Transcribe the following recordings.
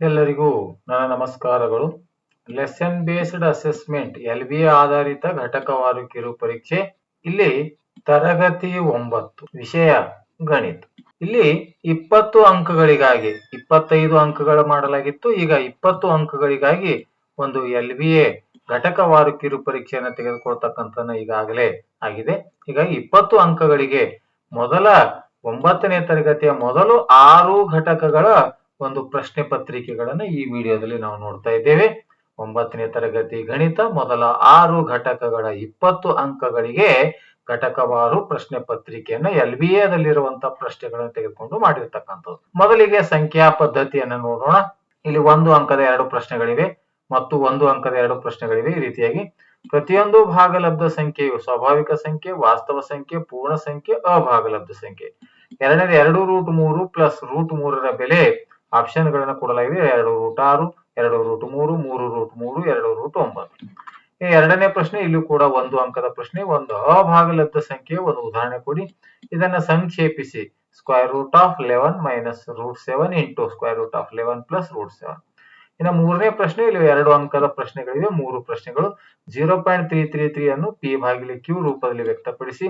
ಎಲ್ಲರಿಗೂ ನನ್ನ ನಮಸ್ಕಾರಗಳು. Lesson based assessment L B ಆಧಾರಿತ ಘಟಕವಾರು ಕಿರು ಪರೀಕ್ಷೆ, ಇಲ್ಲಿ ತರಗತಿ ಒಂಬತ್ತು, ವಿಷಯ ಗಣಿತ. ಇಲ್ಲಿ ಇಪ್ಪತ್ತು ಅಂಕಗಳಿಗಾಗಿ, ಇಪ್ಪತ್ತೈದು ಅಂಕಗಳು ಮಾಡಲಾಗಿತ್ತು. ಈಗ ಇಪ್ಪತ್ತು ಅಂಕಗಳಿಗಾಗಿ ಒಂದು ಎಲ್ ಬಿ ಎ ಘಟಕವಾರು ಕಿರು ಪರೀಕ್ಷೆಯನ್ನು ತೆಗೆದುಕೊಳ್ತಕ್ಕಂಥ ಈಗಾಗಲೇ ಆಗಿದೆ. ಹೀಗಾಗಿ ಇಪ್ಪತ್ತು ಅಂಕಗಳಿಗೆ ಮೊದಲ ಒಂಬತ್ತನೇ ತರಗತಿಯ ಮೊದಲು ಆರು ಘಟಕಗಳ ಒಂದು ಪ್ರಶ್ನೆ ಪತ್ರಿಕೆಗಳನ್ನು ಈ ವಿಡಿಯೋದಲ್ಲಿ ನಾವು ನೋಡ್ತಾ ಇದ್ದೇವೆ. ಒಂಬತ್ತನೇ ತರಗತಿ ಗಣಿತ, ಮೊದಲ ಆರು ಘಟಕಗಳ ಇಪ್ಪತ್ತು ಅಂಕಗಳಿಗೆ ಘಟಕವಾರು ಪ್ರಶ್ನೆ ಪತ್ರಿಕೆಯನ್ನ ಎಲ್ ಬಿ ಎದಲ್ಲಿರುವಂತಹ ಪ್ರಶ್ನೆಗಳನ್ನು ತೆಗೆದುಕೊಂಡು ಮಾಡಿರ್ತಕ್ಕಂಥದ್ದು. ಮೊದಲಿಗೆ ಸಂಖ್ಯಾ ಪದ್ಧತಿಯನ್ನ ನೋಡೋಣ. ಇಲ್ಲಿ ಒಂದು ಅಂಕದ ಎರಡು ಪ್ರಶ್ನೆಗಳಿವೆ ಮತ್ತು ಒಂದು ಅಂಕದ ಎರಡು ಪ್ರಶ್ನೆಗಳಿವೆ. ಈ ರೀತಿಯಾಗಿ ಪ್ರತಿಯೊಂದು ಭಾಗಲಬ್ಧ ಸಂಖ್ಯೆಯು ಸ್ವಾಭಾವಿಕ ಸಂಖ್ಯೆ, ವಾಸ್ತವ ಸಂಖ್ಯೆ, ಪೂರ್ಣ ಸಂಖ್ಯೆ, ಅಭಾಗಲಬ್ಧ ಸಂಖ್ಯೆ. ಎರಡನೇ ಎರಡು ರೂಟ್ ಮೂರು ಪ್ಲಸ್ ರೂಟ್ ಮೂರರ ಬೆಲೆ ಆಪ್ಷನ್ ಗಳನ್ನ ಕೊಡಲಾಗಿದೆ ಎರಡು ರೂಟ್ ಆರು, ಎರಡು ರೂಟ್ ಮೂರು ಮೂರು ರೂಟ್ ಮೂರು, ಎರಡು ರೂಟ್ ಒಂಬತ್ತು. ಎರಡನೇ ಪ್ರಶ್ನೆ ಇಲ್ಲೂ ಕೂಡ ಒಂದು ಅಂಕದ ಪ್ರಶ್ನೆ, ಒಂದು ಅಭಾಗಲಬ್ಧ ಸಂಖ್ಯೆ ಒಂದು ಉದಾಹರಣೆ ಕೊಡಿ. ಇದನ್ನ ಸಂಕ್ಷೇಪಿಸಿ. Square root of eleven minus root seven into square root of eleven plus root seven ಇನ್ನು ಮೂರನೇ ಪ್ರಶ್ನೆ, ಇಲ್ಲಿ ಎರಡು ಅಂಕದ ಪ್ರಶ್ನೆಗಳಿವೆ. ಮೂರು ಪ್ರಶ್ನೆಗಳು. Zero point three three three ಅನ್ನು ಪಿ ಭಾಗಿಲಿ ಕ್ಯೂ ರೂಪದಲ್ಲಿ ವ್ಯಕ್ತಪಡಿಸಿ,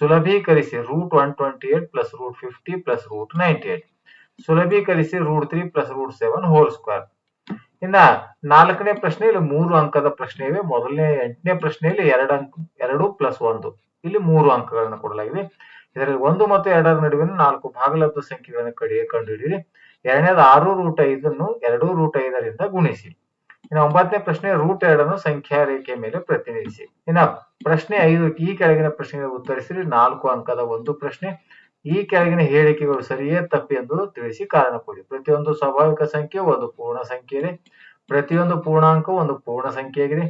ಸುಲಭೀಕರಿಸಿ root one twenty eight plus root fifty plus root ninety eight ಸುಲಭೀಕರಿಸಿ root three plus root seven whole square ಇನ್ನ ನಾಲ್ಕನೇ ಪ್ರಶ್ನೆ ಇಲ್ಲಿ ಮೂರು ಅಂಕದ ಪ್ರಶ್ನೆ ಇವೆ. ಮೊದಲನೇ, ಎಂಟನೇ ಪ್ರಶ್ನೆಯಲ್ಲಿ ಎರಡು ಅಂಕ, ಎರಡು ಪ್ಲಸ್ ಒಂದು. ಇಲ್ಲಿ ಮೂರು ಅಂಕಗಳನ್ನು ಕೊಡಲಾಗಿದೆ. ಇದರಲ್ಲಿ ಒಂದು ಮತ್ತು ಎರಡರ ನಡುವಿನ ನಾಲ್ಕು ಭಾಗಲಬ್ಧ ಸಂಖ್ಯೆಗಳನ್ನು ಕಡಿಯ ಕಂಡುಹಿಡಿಯಿರಿ. ಎರಡನೇದು ಆರು ರೂಟ್ ಐದನ್ನು ಎರಡು ರೂಟ್ ಐದರಿಂದ ಗುಣಿಸಿ. ಇನ್ನು ಒಂಬತ್ತನೇ ಪ್ರಶ್ನೆ ರೂಟ್ ಎರಡನ್ನು ಸಂಖ್ಯಾ ರೇಖೆ ಮೇಲೆ ಪ್ರತಿನಿಧಿಸಿ. ಇನ್ನ ಪ್ರಶ್ನೆ ಐದು ಈ ಕೆಳಗಿನ ಪ್ರಶ್ನೆಗೆ ಉತ್ತರಿಸಿರಿ. ನಾಲ್ಕು ಅಂಕದ ಒಂದು ಪ್ರಶ್ನೆ. ಈ ಕೆಳಗಿನ ಹೇಳಿಕೆಗಳು ಸರಿಯೇ ತಪ್ಪಿ ಎಂದು ತಿಳಿಸಿ ಕಾರಣ ಕೊಡಿ. ಪ್ರತಿಯೊಂದು ಸ್ವಾಭಾವಿಕ ಸಂಖ್ಯೆ ಒಂದು ಪೂರ್ಣ ಸಂಖ್ಯೆ ಪ್ರತಿಯೊಂದು ಪೂರ್ಣಾಂಕ ಒಂದು ಪೂರ್ಣ ಸಂಖ್ಯೆಯಾಗಿದೆ.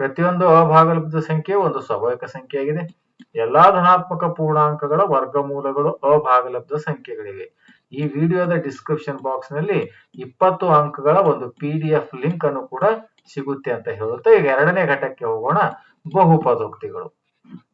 ಪ್ರತಿಯೊಂದು ಅಭಾಗಲಬ್ಧ ಸಂಖ್ಯೆ ಒಂದು ಸ್ವಾಭಾವಿಕ ಸಂಖ್ಯೆಯಾಗಿದೆ. ಎಲ್ಲಾ ಧನಾತ್ಮಕ ಪೂರ್ಣಾಂಕಗಳ ವರ್ಗಮೂಲಗಳು ಅಭಾಗಲಬ್ಧ ಸಂಖ್ಯೆಗಳಿವೆ. ಈ ವಿಡಿಯೋದ ಡಿಸ್ಕ್ರಿಪ್ಷನ್ ಬಾಕ್ಸ್ನಲ್ಲಿ ಇಪ್ಪತ್ತು ಅಂಕಗಳ ಒಂದು ಪಿ ಡಿ ಎಫ್ ಲಿಂಕ್ ಅನ್ನು ಕೂಡ ಸಿಗುತ್ತೆ ಅಂತ ಹೇಳುತ್ತೆ ಈಗ ಎರಡನೇ ಘಟಕಕ್ಕೆ ಹೋಗೋಣ. ಬಹುಪದೋಕ್ತಿಗಳು.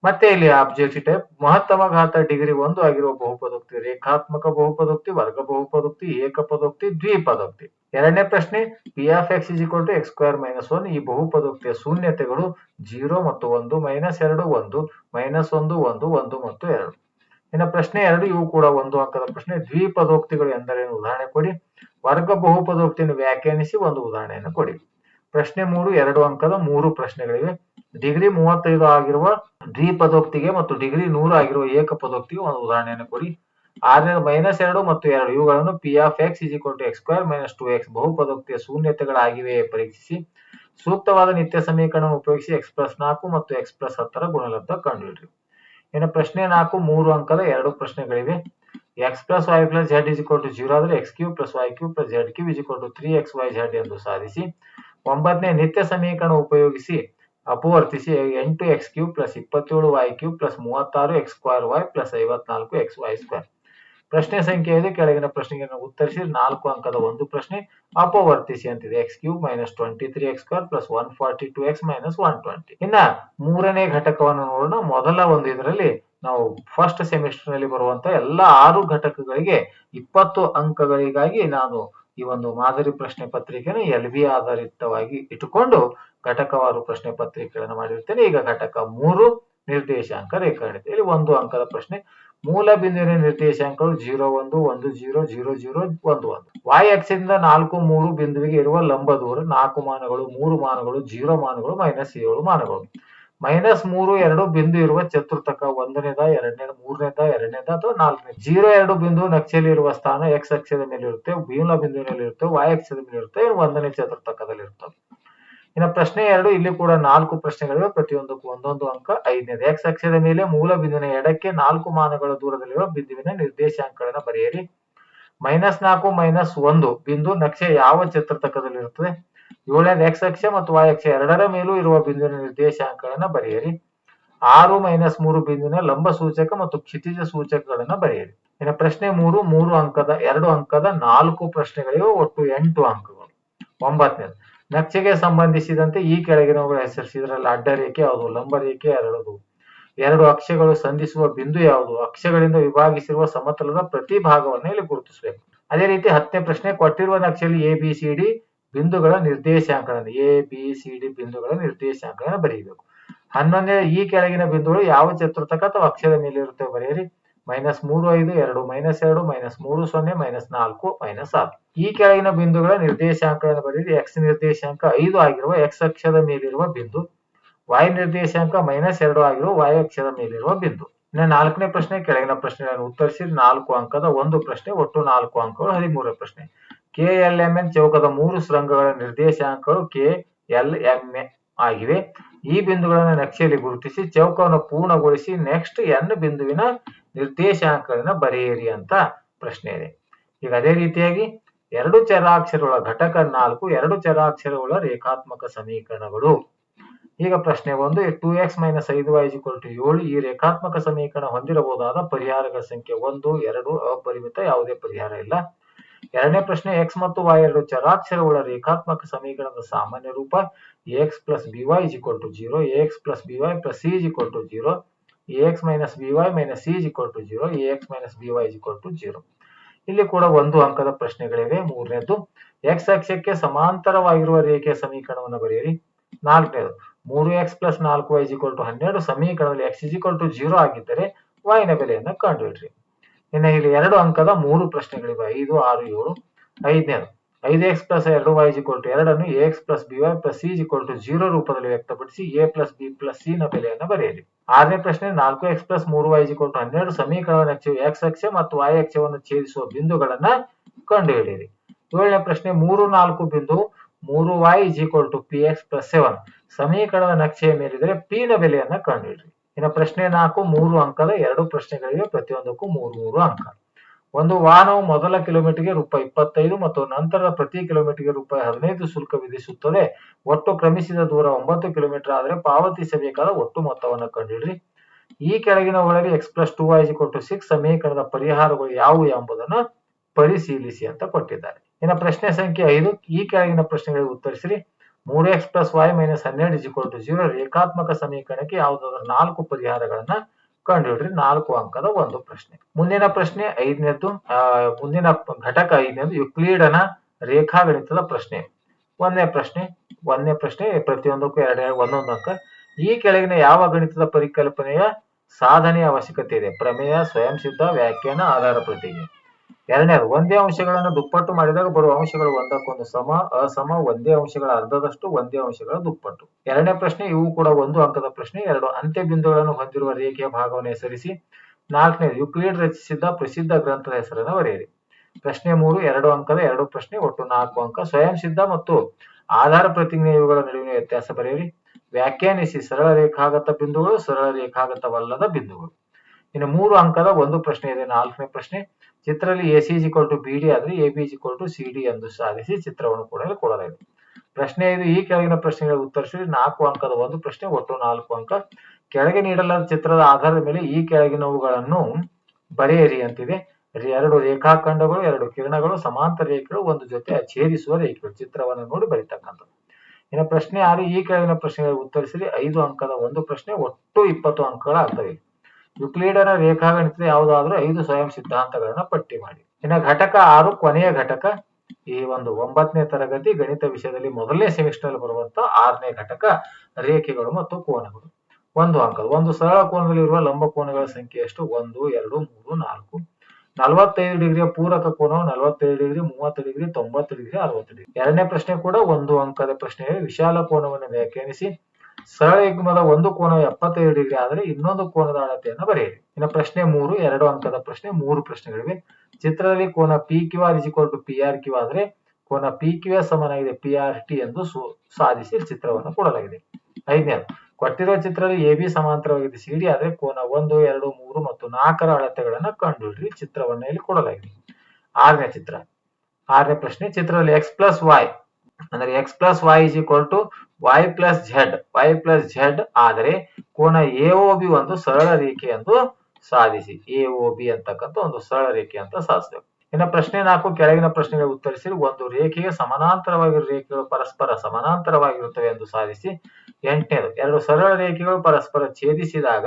ಮತ್ತೆ ಇಲ್ಲಿ ಆಬ್ಜೆಕ್ಟಿವ್ ಟೈಪ್ ಮಹತ್ತಮ ಘಾತ ಡಿಗ್ರಿ ಒಂದು ಆಗಿರುವ ಬಹುಪದೋಕ್ತಿ, ರೇಖಾತ್ಮಕ ಬಹುಪದೋಕ್ತಿ, ವರ್ಗ ಬಹುಪದೋಕ್ತಿ, ಏಕಪದೋಕ್ತಿ, ದ್ವಿಪದೋಕ್ತಿ. ಎರಡನೇ ಪ್ರಶ್ನೆ P of X is equal to X square minus one ಈ ಬಹುಪದೋಕ್ತಿಯ ಶೂನ್ಯತೆಗಳು ಜೀರೋ ಮತ್ತು ಒಂದು ಮೈನಸ್ ಎರಡು, ಒಂದು ಮೈನಸ್ ಒಂದು ಒಂದು ಒಂದು ಮತ್ತು ಎರಡು. ಇನ್ನು ಪ್ರಶ್ನೆ ಎರಡು, ಇವು ಕೂಡ ಒಂದು ಅಂಕದ ಪ್ರಶ್ನೆ. ದ್ವಿಪದೋಕ್ತಿಗಳು ಎಂದರೇನು? ಉದಾಹರಣೆ ಕೊಡಿ. ವರ್ಗ ಬಹುಪದೋಕ್ತಿಯನ್ನು ವ್ಯಾಖ್ಯಾನಿಸಿ ಒಂದು ಉದಾಹರಣೆಯನ್ನು ಕೊಡಿ. ಪ್ರಶ್ನೆ ಮೂರು, ಎರಡು ಅಂಕದ ಮೂರು ಪ್ರಶ್ನೆಗಳಿವೆ. ಡಿಗ್ರಿ ಮೂವತ್ತೈದು ಆಗಿರುವ ದ್ವಿಪದೋಕ್ತಿಗೆ ಮತ್ತು ಡಿಗ್ರಿ ನೂರು ಆಗಿರುವ ಏಕ ಪದೋಕ್ತಿಗೆ ಒಂದು ಉದಾಹರಣೆಯನ್ನು ಕೊಡಿ. ಆರನೇ ಮೈನಸ್ ಎರಡು ಮತ್ತು ಎರಡು, ಇವುಗಳನ್ನು P of X is equal to X square minus two X ಬಹುಪದೋಕ್ತಿಯ ಶೂನ್ಯತೆಗಳಾಗಿವೆ ಪರೀಕ್ಷಿಸಿ. ಸೂಕ್ತವಾದ ನಿತ್ಯ ಸಮೀಕರಣವನ್ನು ಉಪಯೋಗಿಸಿ ಎಕ್ಸ್ ಪ್ಲಸ್ ನಾಲ್ಕು ಮತ್ತು ಎಕ್ಸ್ ಪ್ಲಸ್ ಹತ್ತರ ಗುಣಲಬ್ಧ ಕಂಡುಹಿಡಿಯಿರಿ. ಇನ್ನು ಪ್ರಶ್ನೆ ನಾಲ್ಕು, ಮೂರು ಅಂಕದ ಎರಡು ಪ್ರಶ್ನೆಗಳಿವೆ. X plus Y plus Z is to zero ಆದರೆ X cube plus Y cube plus Z cube is to three X Y Z ಎಂದು ಸಾಧಿಸಿ. ಒಂಬತ್ತನೇ ನಿತ್ಯ ಸಮೀಕರಣ ಉಪಯೋಗಿಸಿ ಅಪವರ್ತಿಸಿ ಎಂಟು ಎಕ್ಸ್ ಕ್ಯೂ ಪ್ಲಸ್ ಇಪ್ಪತ್ತೇಳು ವೈ ಕ್ಯೂ ಪ್ಲಸ್ ಮೂವತ್ತಾರು ಎಕ್ಸ್ ಸ್ಕ್ವೇರ್ ವೈ ಪ್ಲಸ್ ಐವತ್ನಾಲ್ಕು ಎಕ್ಸ್ ವೈ ಸ್ಕ್ವೇರ್ ಪ್ರಶ್ನೆ ಸಂಖ್ಯೆ ಇದೆ ಕೆಳಗಿನ ಪ್ರಶ್ನೆಗೆ ಉತ್ತರಿಸಿ ನಾಲ್ಕು ಅಂಕದ ಒಂದು ಪ್ರಶ್ನೆ ಅಪವರ್ತಿಸಿ ಅಂತಿದೆ. X cube minus twenty three X square plus one forty two X minus one twenty ಇನ್ನ ಮೂರನೇ ಘಟಕವನ್ನು ನೋಡೋಣ. ಮೊದಲ ಒಂದು ಇದರಲ್ಲಿ ನಾವು ಫಸ್ಟ್ ಸೆಮಿಸ್ಟರ್ನಲ್ಲಿ ಬರುವಂತ ಎಲ್ಲ ಆರು ಘಟಕಗಳಿಗೆ ಇಪ್ಪತ್ತು ಅಂಕಗಳಿಗಾಗಿ ನಾನು ಈ ಒಂದು ಮಾದರಿ ಪ್ರಶ್ನೆ ಪತ್ರಿಕೆನ ಎಲ್ ಬಿ ಆಧಾರಿತವಾಗಿ ಇಟ್ಟುಕೊಂಡು ಘಟಕವಾರು ಪ್ರಶ್ನೆ ಪತ್ರಿಕೆಗಳನ್ನು ಮಾಡಿರ್ತೇನೆ ಈಗ ಘಟಕ ಮೂರು ನಿರ್ದೇಶಾಂಕ ರೇಖಾಗಣಿತ. ಇಲ್ಲಿ ಒಂದು ಅಂಕದ ಪ್ರಶ್ನೆ, ಮೂಲ ಬಿಂದುವಿನ ನಿರ್ದೇಶಾಂಕಗಳು ಜೀರೋ ಒಂದು ಒಂದು ಜೀರೋ ಜೀರೋ ಜೀರೋ, ಒಂದು ಒಂದು. ವಾಯ್ ಇಂದ ನಾಲ್ಕು, ಮೂರು ಬಿಂದುವಿಗೆ ಇರುವ ಲಂಬ ದೂರ ನಾಲ್ಕು ಮಾನಗಳು, ಮೂರು ಮಾನಗಳು, ಜೀರೋ ಮಾನಗಳು, ಮೈನಸ್ ಏಳು ಮಾನಗಳು. ಮೈನಸ್ ಮೂರು, ಎರಡು ಬಿಂದು ಇರುವ ಚತುರ್ಥಕ, ಒಂದನೇದ, ಎರಡನೇದ, ಮೂರನೇದ, ಎರಡನೇದ ಅಥವಾ ನಾಲ್ಕನೇ ಜೀರೋ, ಎರಡು ಬಿಂದು ನಕ್ಷೆಯಲ್ಲಿ ಇರುವ ಸ್ಥಾನ ಎಕ್ಸ್ ಅಕ್ಷದ ಮೇಲೆ ಇರುತ್ತೆ ಮೂಲ ಬಿಂದುವಿನಲ್ಲಿ ಇರುತ್ತೆ ವಾಯ್ ಅಕ್ಷದ ಮೇಲೆ ಇರುತ್ತೆ ಒಂದನೇ ಚತುರ್ಥಕದಲ್ಲಿ ಇರ್ತವೆ. ಇನ್ನು ಪ್ರಶ್ನೆ ಎರಡು, ಇಲ್ಲಿ ಕೂಡ ನಾಲ್ಕು ಪ್ರಶ್ನೆಗಳಿವೆ, ಪ್ರತಿಯೊಂದಕ್ಕೂ ಒಂದೊಂದು ಅಂಕ ಐದನೇದು. ಎಕ್ಸ್ ಅಕ್ಷದ ಮೇಲೆ ಮೂಲ ಬಿಂದುವಿನ ಎಡಕ್ಕೆ ನಾಲ್ಕು ಮಾನಗಳ ದೂರದಲ್ಲಿರುವ ಬಿಂದುವಿನ ನಿರ್ದೇಶಾಂಕಗಳನ್ನು ಬರೆಯಿರಿ. ಮೈನಸ್ ನಾಲ್ಕು, ಮೈನಸ್ ಒಂದು ಬಿಂದು ನಕ್ಷೆ ಯಾವ ಚತುರ್ಥಕದಲ್ಲಿ ಇರುತ್ತದೆ ಏಳನೇದು ಎಕ್ಸ್ ಅಕ್ಷ ಮತ್ತು ವಾಯ್ ಅಕ್ಷ ಎರಡರ ಮೇಲೂ ಇರುವ ಬಿಂದುವಿನ ನಿರ್ದೇಶಾಂಕಗಳನ್ನು ಬರೆಯಿರಿ. ಆರು ಮೈನಸ್ ಮೂರು ಬಿಂದುವಿನ ಲಂಬ ಸೂಚಕ ಮತ್ತು ಕ್ಷಿತಿಜ ಸೂಚಕಗಳನ್ನ ಬರೆಯಿರಿ. ಇನ್ನು ಪ್ರಶ್ನೆ ಮೂರು ಮೂರು ಅಂಕದ, ಎರಡು ಅಂಕದ ನಾಲ್ಕು ಪ್ರಶ್ನೆಗಳಿವೆ, ಒಟ್ಟು ಎಂಟು ಅಂಕಗಳು. ಒಂಬತ್ತನೇದು, ನಕ್ಷೆಗೆ ಸಂಬಂಧಿಸಿದಂತೆ ಈ ಕೆಳಗಿನವುಗಳ ಹೆಸರಿಸಿದ್ರಲ್ಲಿ ಅಡ್ಡ ರೇಖೆ ಯಾವುದು? ಲಂಬ ರೇಖೆ ಎರಡದು. ಎರಡು ಅಕ್ಷಗಳು ಸಂಧಿಸುವ ಬಿಂದು ಯಾವುದು? ಅಕ್ಷಗಳಿಂದ ವಿಭಾಗಿಸಿರುವ ಸಮತಲದ ಪ್ರತಿ ಭಾಗವನ್ನು ಇಲ್ಲಿ ಗುರುತಿಸಬೇಕು. ಅದೇ ರೀತಿ ಹತ್ತನೇ ಪ್ರಶ್ನೆ, ಕೊಟ್ಟಿರುವ ನಕ್ಷೆಯಲ್ಲಿ ಎ ಬಿ ಸಿ ಡಿ ಬಿಂದುಗಳ ನಿರ್ದೇಶಾಂಕಗಳನ್ನು ಎ ಬಿ ಸಿ ಡಿ ಬಿಂದುಗಳ ನಿರ್ದೇಶಾಂಕಗಳನ್ನು ಬರೆಯಬೇಕು. ಹನ್ನೊಂದನೇ, ಈ ಕೆಳಗಿನ ಬಿಂದುಗಳು ಯಾವ ಚತುರ್ಥಕ ಅಥವಾ ಅಕ್ಷದ ಮೇಲೆ ಇರುತ್ತೆ ಬರೆಯಿರಿ. ಮೈನಸ್ ಮೂರು, ಐದು, ಎರಡು, ಮೈನಸ್ ಎರಡು, ಮೈನಸ್ ಮೂರು, ಸೊನ್ನೆ, ಮೈನಸ್ ನಾಲ್ಕು, ಮೈನಸ್ ಆರು. ಈ ಕೆಳಗಿನ ಬಿಂದುಗಳ ನಿರ್ದೇಶಾಂಕಗಳನ್ನು ಬರೆಯಿರಿ. ಎಕ್ಸ್ ನಿರ್ದೇಶಾಂಕ ಐದು ಆಗಿರುವ ಎಕ್ಸ್ ಅಕ್ಷದ ಮೇಲಿರುವ ಬಿಂದು, y ನಿರ್ದೇಶಾಂಕ ಮೈನಸ್ ಎರಡು ಆಗಿರುವ y ಅಕ್ಷದ ಮೇಲಿರುವ ಬಿಂದು. ಇನ್ನು ನಾಲ್ಕನೇ ಪ್ರಶ್ನೆ, ಕೆಳಗಿನ ಪ್ರಶ್ನೆಗಳನ್ನು ಉತ್ತರಿಸಿ ನಾಲ್ಕು ಅಂಕದ ಒಂದು ಪ್ರಶ್ನೆ, ಒಟ್ಟು ನಾಲ್ಕು ಅಂಕಗಳು ಹದಿಮೂರನೇ ಪ್ರಶ್ನೆ. ಕೆ ಎಲ್ ಎಂ ಎನ್ ಚೌಕದ ಮೂರು ಶೃಂಗಗಳ ನಿರ್ದೇಶಾಂಕಗಳು ಕೆ ಎಲ್ ಎಂ ಆಗಿವೆ. ಈ ಬಿಂದುಗಳನ್ನು ನಕ್ಷೆಯಲ್ಲಿ ಗುರುತಿಸಿ ಚೌಕವನ್ನು ಪೂರ್ಣಗೊಳಿಸಿ ನೆಕ್ಸ್ಟ್ ಎನ್ ಬಿಂದುವಿನ ನಿರ್ದೇಶಾಂಕಗಳನ್ನ ಬರೆಯಿರಿ ಅಂತ ಪ್ರಶ್ನೆ ಇದೆ. ಈಗ ಅದೇ ರೀತಿಯಾಗಿ ಎರಡು ಚರಾಕ್ಷರಗಳ ಘಟಕ ನಾಲ್ಕು, ಎರಡು ಚರಾಕ್ಷರಗಳ ರೇಖಾತ್ಮಕ ಸಮೀಕರಣಗಳು. ಈಗ ಪ್ರಶ್ನೆ ಒಂದು, ಟೂ ಎಕ್ಸ್ ಮೈನಸ್ ಐದು ವೈ ಟು ಏಳು ಈ ರೇಖಾತ್ಮಕ ಸಮೀಕರಣ ಹೊಂದಿರಬಹುದಾದ ಪರಿಹಾರಗಳ ಸಂಖ್ಯೆ ಒಂದು, ಎರಡು, ಅಪರಿಮಿತ, ಯಾವುದೇ ಪರಿಹಾರ ಇಲ್ಲ. ಎರಡನೇ ಪ್ರಶ್ನೆ ಎಕ್ಸ್ ಮತ್ತು ವೈ ಎರಡು ಚರಾಕ್ಷರಗಳ ರೇಖಾತ್ಮಕ ಸಮೀಕರಣದ ಸಾಮಾನ್ಯ ರೂಪ X plus B Y to zero X plus B Y plus C to zero X minus B Y minus C to zero X minus B Y to zero ಇಲ್ಲಿ ಕೂಡ ಒಂದು ಅಂಕದ ಪ್ರಶ್ನೆಗಳಿವೆ. ಮೂರನೇದು ಎಕ್ಸ್ ಅಕ್ಷಕ್ಕೆ ಸಮಾಂತರವಾಗಿರುವ ರೇಖೆಯ ಸಮೀಕರಣವನ್ನು ಬರೆಯಿರಿ. ನಾಲ್ಕನೇದು, ಮೂರು ಎಕ್ಸ್ ಪ್ಲಸ್ ನಾಲ್ಕು ವೈ ಟು ಹನ್ನೆರಡು ಸಮೀಕರಣದಲ್ಲಿ ಎಕ್ಸ್ ಟು ಜೀರೋ ಆಗಿದ್ದರೆ ವೈನ ಬೆಲೆಯನ್ನು ಕಂಡುಹಿಡ್ರಿ ಇನ್ನು ಇಲ್ಲಿ ಎರಡು ಅಂಕದ ಮೂರು ಪ್ರಶ್ನೆಗಳಿವೆ. ಐದು, ಆರು, ಏಳು, ಐದನೇದು. ಐದು ಎಕ್ಸ್ ಪ್ಲಸ್ ಎರಡು ವೈ ಟು ಎರಡನ್ನು A X plus B Y plus C to zero ರೂಪದಲ್ಲಿ ವ್ಯಕ್ತಪಡಿಸಿ A plus B plus C ನ ಬೆಲೆಯನ್ನು ಬರೆಯಿರಿ. ಆರನೇ ಪ್ರಶ್ನೆ, ನಾಲ್ಕು ಎಕ್ಸ್ ಪ್ಲಸ್ ಮೂರು ವೈ ಟು ಹನ್ನೆರಡು ಸಮೀಕರಣದ ಎಕ್ಸ್ ಎಕ್ಸ್ ಅಕ್ಷ ಮತ್ತು y ಅಕ್ಷವನ್ನು ಛೇದಿಸುವ ಬಿಂದುಗಳನ್ನ ಕಂಡುಹಿಡಿಯಿರಿ. ಏಳನೇ ಪ್ರಶ್ನೆ, ಮೂರು, ನಾಲ್ಕು ಬಿಂದು ಮೂರು Y to P X plus seven. ಸಮೀಕರಣದ ನಕ್ಷೆಯ ಮೇಲಿದ್ರೆ ಪಿ ನ ಬೆಲೆಯನ್ನ ಕಂಡುಹಿಡ್ರಿ ಇನ್ನು ಪ್ರಶ್ನೆ ನಾಲ್ಕು, ಮೂರು ಅಂಕದ ಎರಡು ಪ್ರಶ್ನೆಗಳಿವೆ, ಪ್ರತಿಯೊಂದಕ್ಕೂ ಮೂರು ಮೂರು ಅಂಕ. ಒಂದು ವಾಹನವು ಮೊದಲ ಕಿಲೋಮೀಟರ್ಗೆ ರೂಪಾಯಿ ಇಪ್ಪತ್ತೈದು ಮತ್ತು ನಂತರ ಪ್ರತಿ ಕಿಲೋಮೀಟರ್ಗೆ ರೂಪಾಯಿ ಹದಿನೈದು ಶುಲ್ಕ ವಿಧಿಸುತ್ತದೆ. ಒಟ್ಟು ಕ್ರಮಿಸಿದ ದೂರ ಒಂಬತ್ತು ಕಿಲೋಮೀಟರ್ ಆದರೆ ಪಾವತಿಸಬೇಕಾದ ಒಟ್ಟು ಮೊತ್ತವನ್ನು ಕಂಡುಹಿಡ್ರಿ. ಈ ಕೆಳಗಿನವುಗಳಲ್ಲಿ ಎಕ್ಸ್ ಪ್ಲಸ್ ಟೂ ವೈ ಕೊಟ್ಟು ಸಿಕ್ಸ್ ಸಮೀಕರಣದ ಪರಿಹಾರಗಳು ಯಾವುವು ಎಂಬುದನ್ನು ಪರಿಶೀಲಿಸಿ ಅಂತ ಕೊಟ್ಟಿದ್ದಾರೆ. ಇನ್ನು ಪ್ರಶ್ನೆ ಸಂಖ್ಯೆ ಐದು, ಈ ಕೆಳಗಿನ ಪ್ರಶ್ನೆಗಳಿಗೆ ಉತ್ತರಿಸಿರಿ. ಮೂರು ಎಕ್ಸ್ ಪ್ಲಸ್ ವೈ ಮೈನಸ್ ಹನ್ನೆರಡು ಇಜಿಕ್ವಲ್ ಟು ಜೀರೋ ರೇಖಾತ್ಮಕ ಸಮೀಕರಣಕ್ಕೆ ಯಾವುದಾದ್ರೂ ನಾಲ್ಕು ಪರಿಹಾರಗಳನ್ನ ಕಂಡುಹಿಡ್ರಿ. ನಾಲ್ಕು ಅಂಕದ ಒಂದು ಪ್ರಶ್ನೆ. ಮುಂದಿನ ಪ್ರಶ್ನೆ ಐದನೇದ್ದು ಮುಂದಿನ ಘಟಕ ಐದನೇದು ಯುಕ್ಲೀಡನ ರೇಖಾಗಣಿತದ ಪ್ರಶ್ನೆ. ಒಂದನೇ ಪ್ರಶ್ನೆ ಒಂದನೇ ಪ್ರಶ್ನೆ ಪ್ರತಿಯೊಂದಕ್ಕೂ ಎರಡನೇ ಒಂದೊಂದು ಅಂಕ. ಈ ಕೆಳಗಿನ ಯಾವ ಗಣಿತದ ಪರಿಕಲ್ಪನೆಯ ಸಾಧನೆಯ ಅವಶ್ಯಕತೆ ಇದೆ? ಪ್ರಮೇಯ, ಸ್ವಯಂ ಸಿದ್ಧ ವ್ಯಾಖ್ಯಾನ, ಆಧಾರ ಪ್ರತಿಗೆ. ಎರಡನೇದು ಒಂದೇ ಅಂಶಗಳನ್ನು ದುಪ್ಪಟ್ಟು ಮಾಡಿದಾಗ ಬರುವ ಅಂಶಗಳು ಒಂದಕ್ಕೊಂದು ಸಮ, ಅಸಮ, ಒಂದೇ ಅಂಶಗಳ ಅರ್ಧದಷ್ಟು, ಒಂದೇ ಅಂಶಗಳ ದುಪ್ಪಟ್ಟು. ಎರಡನೇ ಪ್ರಶ್ನೆ, ಇವು ಕೂಡ ಒಂದು ಅಂಕದ ಪ್ರಶ್ನೆ. ಎರಡು ಅಂತ್ಯ ಬಿಂದುಗಳನ್ನು ಹೊಂದಿರುವ ರೇಖೆಯ ಭಾಗವನ್ನು ಹೆಸರಿಸಿ. ನಾಲ್ಕನೇದು, ಯುಕ್ಲಿಡ್ ರಚಿಸಿದ್ದ ಪ್ರಸಿದ್ಧ ಗ್ರಂಥದ ಹೆಸರನ್ನು ಬರೆಯಿರಿ. ಪ್ರಶ್ನೆ ಮೂರು, ಎರಡು ಅಂಕದ ಎರಡು ಪ್ರಶ್ನೆ, ಒಟ್ಟು ನಾಲ್ಕು ಅಂಕ. ಸ್ವಯಂ ಸಿದ್ಧ ಮತ್ತು ಆಧಾರ ಪ್ರತಿಜ್ಞೆ ಇವುಗಳ ನಡುವಿನ ವ್ಯತ್ಯಾಸ ಬರೆಯಿರಿ. ವ್ಯಾಖ್ಯಾನಿಸಿ, ಸರಳ ರೇಖಾಗತ ಬಿಂದುಗಳು, ಸರಳ ರೇಖಾಗತವಲ್ಲದ ಬಿಂದುಗಳು. ಇನ್ನು ಮೂರು ಅಂಕದ ಒಂದು ಪ್ರಶ್ನೆ ಇದೆ, ನಾಲ್ಕನೇ ಪ್ರಶ್ನೆ. ಚಿತ್ರದಲ್ಲಿ A C equal to B D ಆದ್ರೆ A B equal to C D ಎಂದು ಸಾಧಿಸಿ ಚಿತ್ರವನ್ನು ಕೂಡ ಕೊಡಲಾಗಿದೆ. ಪ್ರಶ್ನೆ ಇದು ಈ ಕೆಳಗಿನ ಪ್ರಶ್ನೆಗಳಿಗೆ ಉತ್ತರಿಸಿ ನಾಲ್ಕು ಅಂಕದ ಒಂದು ಪ್ರಶ್ನೆ, ಒಟ್ಟು ನಾಲ್ಕು ಅಂಕ. ಕೆಳಗೆ ನೀಡಲಾದ ಚಿತ್ರದ ಆಧಾರದ ಮೇಲೆ ಈ ಕೆಳಗಿನವುಗಳನ್ನು ಬರೆಯಿರಿ ಅಂತಿದೆ. ಎರಡು ರೇಖಾಖಂಡಗಳು, ಎರಡು ಕಿರಣಗಳು, ಸಮಾಂತರ ರೇಖೆಗಳು ಒಂದು ಜೊತೆ ಛೇದಿಸುವ ರೇಖೆಗಳು, ಚಿತ್ರವನ್ನು ನೋಡಿ ಬರೀತಕ್ಕಂಥದ್ದು. ಇನ್ನು ಪ್ರಶ್ನೆ ಆರು, ಈ ಕೆಳಗಿನ ಪ್ರಶ್ನೆಗಳಿಗೆ ಉತ್ತರಿಸಿರಿ ಐದು ಅಂಕದ ಒಂದು ಪ್ರಶ್ನೆ, ಒಟ್ಟು ಇಪ್ಪತ್ತು ಅಂಕಗಳ ಆಗ್ತವೆ ಯುಕ್ಲಿಡನ ರೇಖಾಗಣಿತದ ಯಾವುದಾದ್ರೂ ಐದು ಸ್ವಯಂ ಸಿದ್ಧಾಂತಗಳನ್ನ ಪಟ್ಟಿ ಮಾಡಿ. ಇನ್ನು ಘಟಕ ಆರು, ಕೊನೆಯ ಘಟಕ ಈ ಒಂದು ಒಂಬತ್ತನೇ ತರಗತಿ ಗಣಿತ ವಿಷಯದಲ್ಲಿ ಮೊದಲನೇ ಸೆಮಿಸ್ಟರ್ ಬರುವಂತ ಆರನೇ ಘಟಕ ರೇಖೆಗಳು ಮತ್ತು ಕೋನಗಳು. ಒಂದು ಅಂಕ ಒಂದು ಸರಳ ಕೋನದಲ್ಲಿರುವ ಲಂಬ ಕೋನಗಳ ಸಂಖ್ಯೆ ಎಷ್ಟು? ಒಂದು, ಎರಡು, ಮೂರು, ನಾಲ್ಕು. ನಲವತ್ತೈದು ಡಿಗ್ರಿಯ ಪೂರಕ ಕೋನವು ನಲವತ್ತೈದು ಡಿಗ್ರಿ, ಮೂವತ್ತು ಡಿಗ್ರಿ, ತೊಂಬತ್ತು ಡಿಗ್ರಿ, ಅರವತ್ತು ಡಿಗ್ರಿ. ಎರಡನೇ ಪ್ರಶ್ನೆ ಕೂಡ ಒಂದು ಅಂಕದ ಪ್ರಶ್ನೆ ವಿಶಾಲ ಕೋನವನ್ನು ವ್ಯಾಖ್ಯಾನಿಸಿ. ಸರಳ ಯುಗ್ಮದ ಒಂದು ಕೋನ ಎಪ್ಪತ್ತೈದು ಡಿಗ್ರಿ ಆದರೆ ಇನ್ನೊಂದು ಕೋನದ ಅಳತೆಯನ್ನು ಬರೆಯಿರಿ. ಇನ್ನು ಪ್ರಶ್ನೆ ಮೂರು, ಎರಡು ಅಂಕದ ಪ್ರಶ್ನೆ, ಮೂರು ಪ್ರಶ್ನೆಗಳಿವೆ. ಚಿತ್ರದಲ್ಲಿ ಕೋನ P Q R is equal to P R Q ಆದರೆ ಕೋನ ಪಿ ಕ್ಯೂ ಎಸ್ ಸಮನಾಗಿದೆ ಪಿ ಆರ್ ಟಿ ಎಂದು ಸಾಧಿಸಿ ಚಿತ್ರವನ್ನು ಕೊಡಲಾಗಿದೆ. ಐದನೇ ಕೊಟ್ಟಿರುವ ಚಿತ್ರದಲ್ಲಿ ಎ ಬಿ ಸಮಾಂತರವಾಗಿದೆ ಸಿ ಡಿ ಆದ್ರೆ ಕೋನ ಒಂದು, ಎರಡು, ಮೂರು ಮತ್ತು ನಾಲ್ಕರ ಅಳತೆಗಳನ್ನ ಕಂಡುಹಿಡಿರಿ ಚಿತ್ರವನ್ನು ಇಲ್ಲಿ ಕೊಡಲಾಗಿದೆ. ಆರನೇ ಚಿತ್ರ, ಆರನೇ ಪ್ರಶ್ನೆ, ಚಿತ್ರದಲ್ಲಿ ಎಕ್ಸ್ ಪ್ಲಸ್ ವೈ ಅಂದ್ರೆ X plus Y is equal to Y plus Z Y plus Z ಆದರೆ ಕೋನ ಎ ಒ ಬಿ ಒಂದು ಸರಳ ರೇಖೆ ಎಂದು ಸಾಧಿಸಿ. ಎ ಒ ಬಿ ಅಂತಕ್ಕಂಥ ಒಂದು ಸರಳ ರೇಖೆ ಅಂತ ಸಾಧಿಸಬೇಕು. ಇನ್ನು ಪ್ರಶ್ನೆ ನಾಲ್ಕು, ಕೆಳಗಿನ ಪ್ರಶ್ನೆಗೆ ಉತ್ತರಿಸಿ ಒಂದು ರೇಖೆಗೆ ಸಮಾನಾಂತರವಾಗಿರುವ ರೇಖೆಗಳು ಪರಸ್ಪರ ಸಮಾನಾಂತರವಾಗಿರುತ್ತವೆ ಎಂದು ಸಾಧಿಸಿ. ಎಂಟನೇದು, ಎರಡು ಸರಳ ರೇಖೆಗಳು ಪರಸ್ಪರ ಛೇದಿಸಿದಾಗ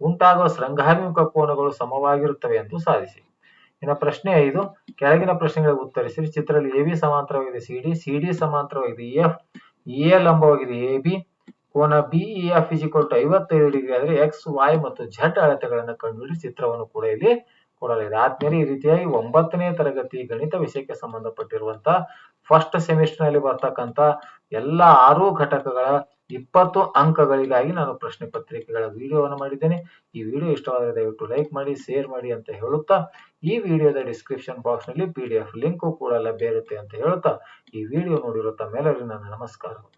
ಉಂಟಾಗುವ ಶೃಂಗಾಭಿಮುಖ ಕೋನಗಳು ಸಮವಾಗಿರುತ್ತವೆ ಎಂದು ಸಾಧಿಸಿ. ಇನ್ನು ಪ್ರಶ್ನೆ ಐದು. ಕೆಳಗಿನ ಪ್ರಶ್ನೆಗಳಿಗೆ ಉತ್ತರಿಸಿ. ಚಿತ್ರದಲ್ಲಿ A B ಸಮಾಂತರವಾಗಿದೆ. C, D. C, D ಸಮಾಂತರವಾಗಿದೆ. ಎಫ್, ಎ ಲಂಬವಾಗಿದೆ. ಎ, ಬಿ, ಕೋನ ಬಿ ಎಫ್, ಇಸ್ ಐವತ್ತೈದು ಡಿಗ್ರಿ. ಆದರೆ ಎಕ್ಸ್, ವೈ ಮತ್ತು ಝಡ್ ಅಳತೆಗಳನ್ನು ಕಂಡುಹಿಡಿ ಚಿತ್ರವನ್ನು ಕೂಡ ಇಲ್ಲಿ ಕೊಡಲಾಗಿದೆ ಆದ್ಮೇಲೆ ಈ ರೀತಿಯಾಗಿ ಒಂಬತ್ತನೇ ತರಗತಿ ಗಣಿತ ವಿಷಯಕ್ಕೆ ಸಂಬಂಧಪಟ್ಟಿರುವಂತ ಫಸ್ಟ್ ಸೆಮಿಸ್ಟರ್ನಲ್ಲಿ ಬರ್ತಕ್ಕಂತ ಎಲ್ಲ ಆರು ಘಟಕಗಳ ಇಪ್ಪತ್ತು ಅಂಕಗಳಿಗಾಗಿ ನಾನು ಪ್ರಶ್ನೆ ಪತ್ರಿಕೆಗಳ ವಿಡಿಯೋವನ್ನು ಮಾಡಿದ್ದೇನೆ. ಈ ವಿಡಿಯೋ ಇಷ್ಟವಾದರೆ ದಯವಿಟ್ಟು ಲೈಕ್ ಮಾಡಿ, ಶೇರ್ ಮಾಡಿ ಅಂತ ಹೇಳುತ್ತಾ, ಈ ವಿಡಿಯೋದ ಡಿಸ್ಕ್ರಿಪ್ಷನ್ ಬಾಕ್ಸ್ನಲ್ಲಿ ಪಿ ಡಿ ಎಫ್ ಲಿಂಕ್ ಕೂಡ ಲಭ್ಯ ಇರುತ್ತೆ ಅಂತ ಹೇಳುತ್ತಾ, ಈ ವಿಡಿಯೋ ನೋಡಿರೋ ತಮ್ಮೆಲ್ಲರಿಗೂ ನನ್ನ ನಮಸ್ಕಾರಗಳು